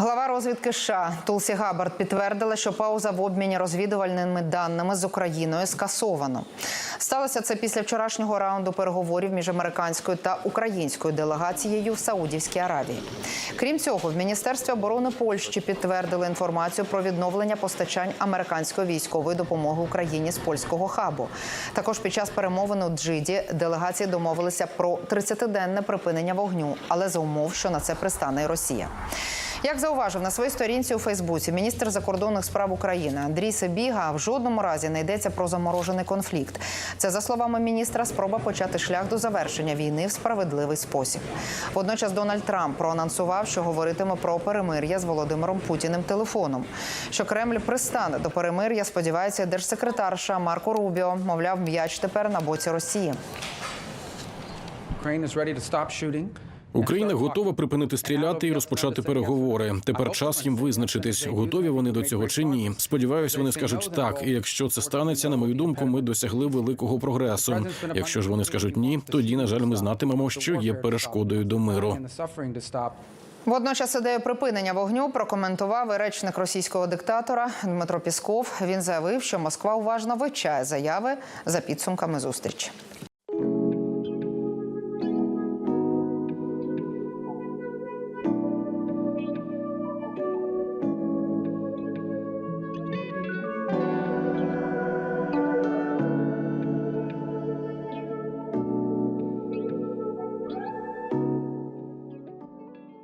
Глава розвідки США Тулсі Габбард підтвердила, що пауза в обміні розвідувальними даними з Україною скасовано. Сталося це після вчорашнього раунду переговорів між американською та українською делегацією в Саудівській Аравії. Крім цього, в міністерстві оборони Польщі підтвердили інформацію про відновлення постачань американської військової допомоги Україні з польського хабу. Також під час перемовин у Джиді делегації домовилися про 30-денне припинення вогню, але за умов, що на це пристане і Росія. Як зауважив на своїй сторінці у Фейсбуці міністр закордонних справ України Андрій Себіга, в жодному разі не йдеться про заморожений конфлікт. Це за словами міністра, спроба почати шлях до завершення війни в справедливий спосіб. Водночас Дональд Трамп проанонсував, що говоритиме про перемир'я з Володимиром Путіним телефоном. Що Кремль пристане до перемир'я, сподівається, і держсекретар США Марко Рубіо. Мовляв, м'яч тепер на боці Росії. Ukraine is. Україна готова припинити стріляти і розпочати переговори. Тепер час їм визначитись, готові вони до цього чи ні. Сподіваюсь, вони скажуть так. І якщо це станеться, на мою думку, ми досягли великого прогресу. Якщо ж вони скажуть ні, тоді на жаль, ми знатимемо, що є перешкодою до миру. Водночас ідею припинення вогню прокоментував і речник російського диктатора Дмитро Пісков. Він заявив, що Москва уважно вивчає заяви за підсумками зустрічі.